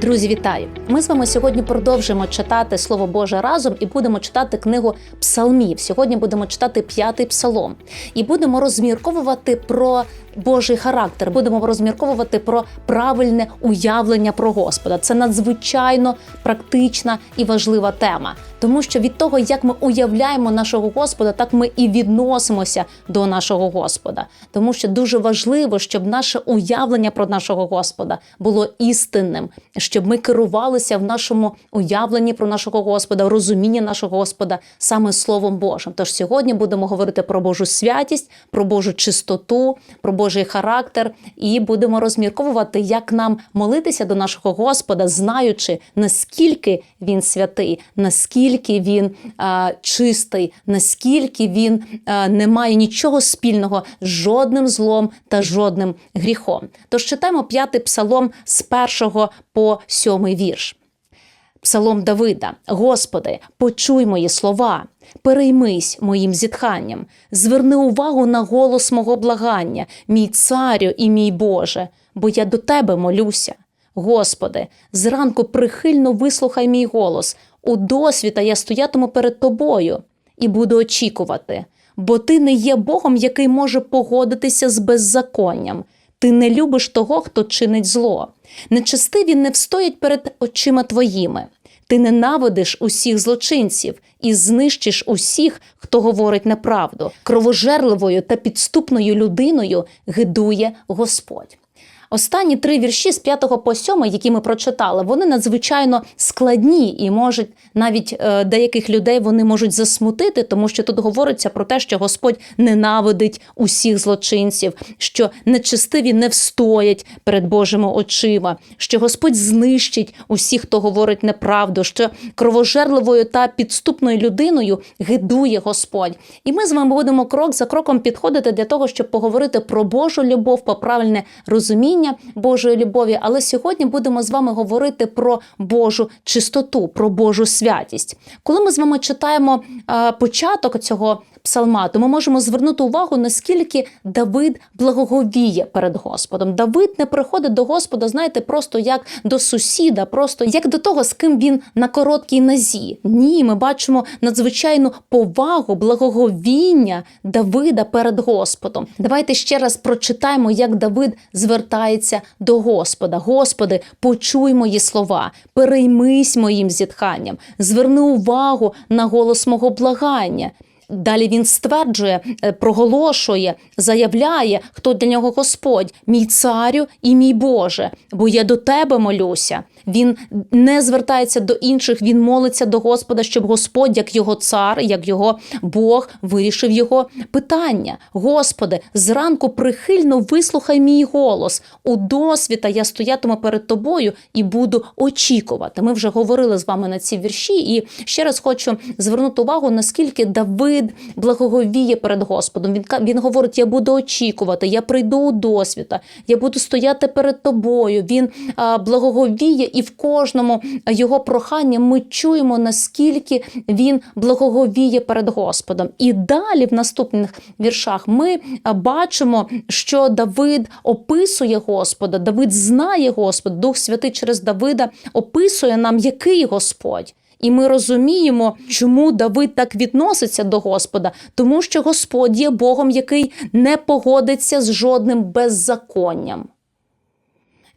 Друзі, вітаю! Ми з вами сьогодні продовжимо читати Слово Боже разом і будемо читати книгу Псалмів. Сьогодні будемо читати п'ятий псалом і будемо розмірковувати про Божий характер. Будемо розмірковувати про правильне уявлення про Господа. Це надзвичайно практична і важлива тема, тому що від того, як ми уявляємо нашого Господа, так ми і відносимося до нашого Господа. Тому що дуже важливо, щоб наше уявлення про нашого Господа було істинним, щоб ми керувалися в нашому уявленні про нашого Господа, в розумінні нашого Господа саме Словом Божим. Тож сьогодні будемо говорити про Божу святість, про Божу чистоту, про Божий характер, і будемо розмірковувати, як нам молитися до нашого Господа, знаючи наскільки він святий, наскільки він а, чистий, наскільки він а, не має нічого спільного з жодним злом та жодним гріхом. Тож читаємо п'ятий псалом з першого по сьомий вірш. Псалом Давида: Господи, почуй мої слова, переймись моїм зітханням, зверни увагу на голос мого благання, мій царю і мій Боже, бо я до Тебе молюся. Господи, зранку прихильно вислухай мій голос, у досвіта я стоятиму перед Тобою і буду очікувати, бо Ти не є Богом, який може погодитися з беззаконням. Ти не любиш того, хто чинить зло. Нечестиві не встоять перед очима твоїми. Ти ненавидиш усіх злочинців і знищиш усіх, хто говорить неправду. Кровожерливою та підступною людиною гидує Господь. Останні три вірші з 5 по 7, які ми прочитали, вони надзвичайно складні і можуть навіть е, деяких людей вони можуть засмутити, тому що тут говориться про те, що Господь ненавидить усіх злочинців, що нечестиві не встоять перед Божими очима, що Господь знищить усіх, хто говорить неправду, що кровожерливою та підступною людиною гидує Господь. І ми з вами будемо крок за кроком підходити для того, щоб поговорити про Божу любов, про правильне розуміння. Божої любові, але сьогодні будемо з вами говорити про Божу чистоту, про Божу святість. Коли ми з вами читаємо е, початок цього псалма, то ми можемо звернути увагу, наскільки Давид благоговіє перед Господом. Давид не приходить до Господа, знаєте, просто як до сусіда, просто як до того, з ким він на короткій нозі. Ні, ми бачимо надзвичайну повагу, благоговіння Давида перед Господом. Давайте ще раз прочитаємо, як Давид звертається до Господа. Господи, почуй мої слова, переймись моїм зітханням, зверни увагу на голос мого благання. Далі він стверджує, е, проголошує, заявляє, хто для нього Господь, мій царю і мій Боже, бо я до тебе молюся. Він не звертається до інших, він молиться до Господа, щоб Господь, як його цар, як його Бог, вирішив його питання. Господи, зранку прихильно вислухай мій голос. У досвіта я стоятиму перед тобою і буду очікувати. Ми вже говорили з вами на ці вірші, і ще раз хочу звернути увагу, наскільки Давид благоговіє перед Господом. Він він говорить: Я буду очікувати, я прийду у досвіта, я буду стояти перед тобою. Він а, благоговіє, і в кожному його проханні ми чуємо, наскільки він благоговіє перед Господом. І далі, в наступних віршах, ми бачимо, що Давид описує Господа, Давид знає Господа, Дух Святий через Давида описує нам, який Господь. І ми розуміємо, чому Давид так відноситься до Господа, тому що Господь є Богом, який не погодиться з жодним беззаконням.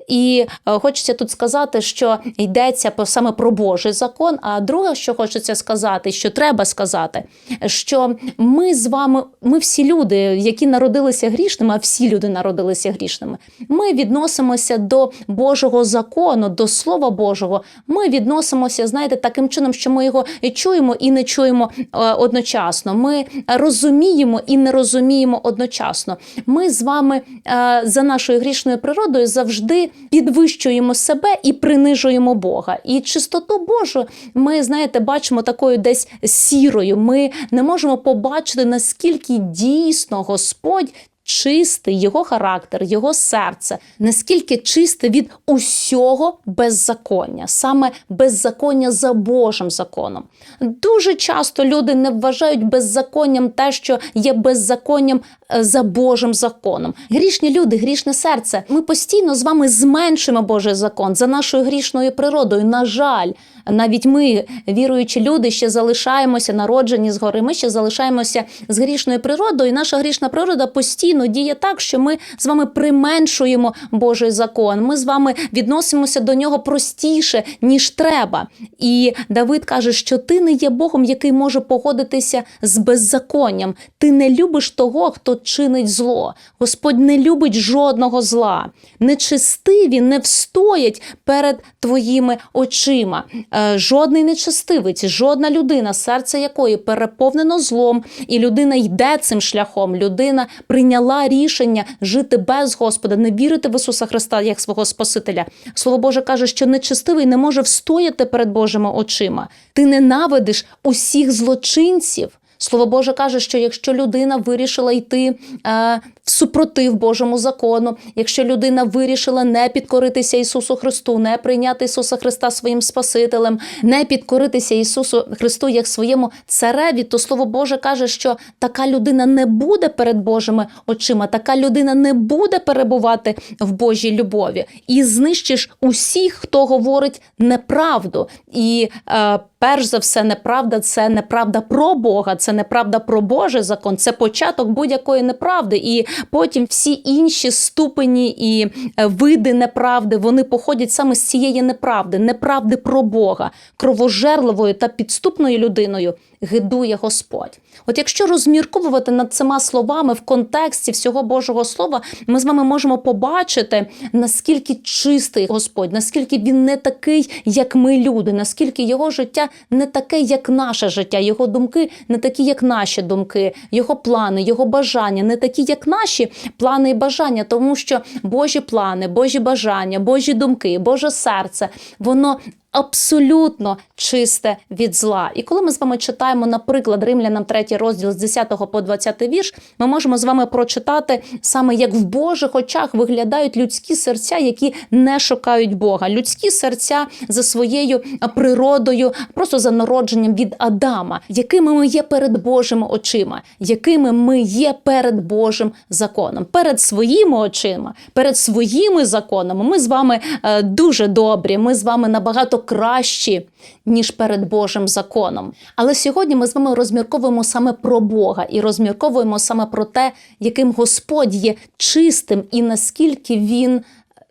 І е, хочеться тут сказати, що йдеться саме про Божий закон. А друге, що хочеться сказати, що треба сказати, що ми з вами, ми всі люди, які народилися грішними, а всі люди народилися грішними. Ми відносимося до Божого закону, до Слова Божого. Ми відносимося, знаєте, таким чином, що ми його і чуємо і не чуємо е, одночасно. Ми розуміємо і не розуміємо одночасно. Ми з вами е, за нашою грішною природою завжди підвищуємо себе і принижуємо Бога. І чистоту Божу ми, знаєте, бачимо такою десь сірою. Ми не можемо побачити, наскільки дійсно Господь чистий його характер, його серце, наскільки чисте від усього беззаконня, саме беззаконня за Божим законом. Дуже часто люди не вважають беззаконням те, що є беззаконням е, за Божим законом. Грішні люди, грішне серце. Ми постійно з вами зменшуємо Божий закон за нашою грішною природою. На жаль, навіть ми, віруючі люди, ще залишаємося народжені згори. Ми ще залишаємося з грішною природою. І наша грішна природа постійно діє так, що ми з вами применшуємо Божий закон. Ми з вами відносимося до нього простіше, ніж треба. І Давид каже, що ти не є Богом, який може погодитися з беззаконням. Ти не любиш того, хто чинить зло. Господь не любить жодного зла. Нечистиві не встоять перед твоїми очима. Е, Жодний нечестивець, жодна людина, серце якої переповнено злом, і людина йде цим шляхом. Людина прийняла рішення жити без Господа, не вірити в Ісуса Христа як свого Спасителя. Слово Боже каже, що нечестивий не може встояти перед Божими очима. Ти ненавидиш усіх злочинців. Слово Боже каже, що якщо людина вирішила йти е, супротив Божому закону, якщо людина вирішила не підкоритися Ісусу Христу, не прийняти Ісуса Христа своїм Спасителем, не підкоритися Ісусу Христу як своєму цареві, то Слово Боже каже, що така людина не буде перед Божими очима, така людина не буде перебувати в Божій любові і знищиш усіх, хто говорить неправду. І е, перш за все, неправда це неправда про Бога, це неправда про Божий закон, це початок будь-якої неправди. І потім всі інші ступені і е, види неправди вони походять саме з цієї неправди, неправди про Бога, кровожерливою та підступною людиною гидує Господь. От якщо розмірковувати над цими словами в контексті всього Божого Слова, ми з вами можемо побачити, наскільки чистий Господь, наскільки він не такий, як ми люди, наскільки його життя не таке, як наше життя, його думки не такі, як наші думки, його плани, його бажання не такі, як наші плани і бажання, тому що Божі плани, Божі бажання, Божі думки, Боже серце, воно абсолютно чисте від зла. І коли ми з вами читаємо, наприклад, Римлянам 3 розділ з 10 по 20 вірш, ми можемо з вами прочитати саме, як в Божих очах виглядають людські серця, які не шукають Бога. Людські серця за своєю природою, просто за народженням від Адама, якими ми є перед Божими очима, якими ми є перед Божим законом, перед своїми очима, перед своїми законами. Ми з вами е, дуже добрі. Ми з вами набагато кращі, ніж перед Божим законом. Але сьогодні ми з вами розмірковуємо саме про Бога і розмірковуємо саме про те, яким Господь є чистим і наскільки він.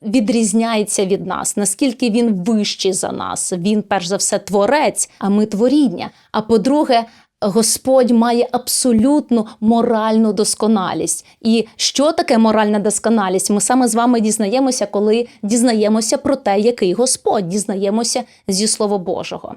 Відрізняється від нас, наскільки він вищий за нас. Він, перш за все, творець, а ми творіння. А по-друге, Господь має абсолютну моральну досконалість. І що таке моральна досконалість? Ми саме з вами дізнаємося, коли дізнаємося про те, який Господь, дізнаємося зі Слова Божого.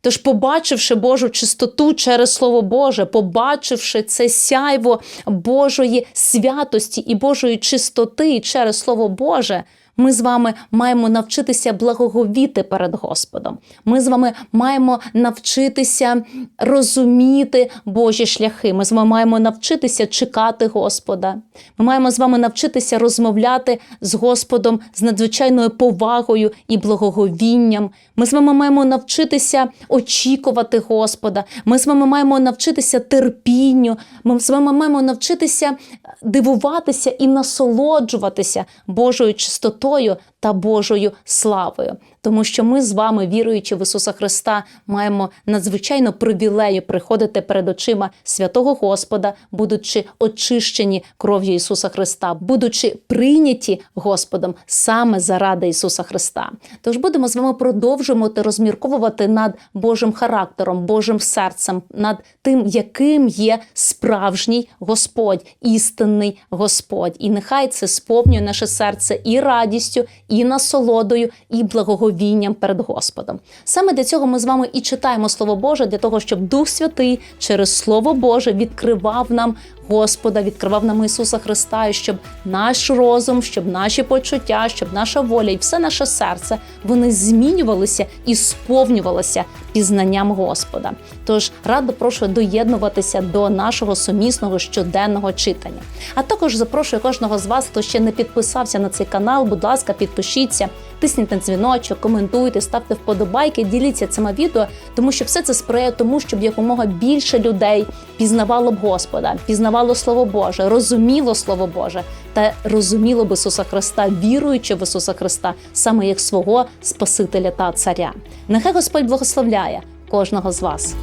Тож, побачивши Божу чистоту через Слово Боже, побачивши це сяйво Божої святості і Божої чистоти через Слово Боже, ми з вами маємо навчитися благоговіти перед Господом. Ми з вами маємо навчитися розуміти Божі шляхи. Ми з вами маємо навчитися чекати Господа. Ми маємо з вами навчитися розмовляти з Господом з надзвичайною повагою і благоговінням. Ми з вами маємо навчитися очікувати Господа. Ми з вами маємо навчитися терпінню. Ми з вами маємо навчитися дивуватися і насолоджуватися Божою чистотою та Божою славою. Тому що ми з вами, віруючи в Ісуса Христа, маємо надзвичайно привілею приходити перед очима святого Господа, будучи очищені кров'ю Ісуса Христа, будучи прийняті Господом саме заради Ісуса Христа. Тож будемо з вами продовжувати розмірковувати над Божим характером, Божим серцем, над тим, яким є справжній Господь, істинний Господь. І нехай це сповнює наше серце і радістю, і насолодою, і благоговінням перед Господом. Саме для цього ми з вами і читаємо Слово Боже, для того, щоб Дух Святий через Слово Боже відкривав нам Господа, відкривав нам Ісуса Христа, і щоб наш розум, щоб наші почуття, щоб наша воля і все наше серце вони змінювалися і сповнювалися пізнанням Господа. Тож радо прошу доєднуватися до нашого сумісного щоденного читання. А також запрошую кожного з вас, хто ще не підписався на цей канал. Будь ласка, підпишіться, тисніть на дзвіночок, коментуйте, ставте вподобайки, діліться цими відео, тому що все це сприяє тому, щоб якомога більше людей пізнавало б Господа, пізнавало Слово Боже, розуміло Слово Боже та розуміло б Ісуса Христа, віруючи в Ісуса Христа саме як свого Спасителя та Царя. Нехай Господь благословляє кожного з вас.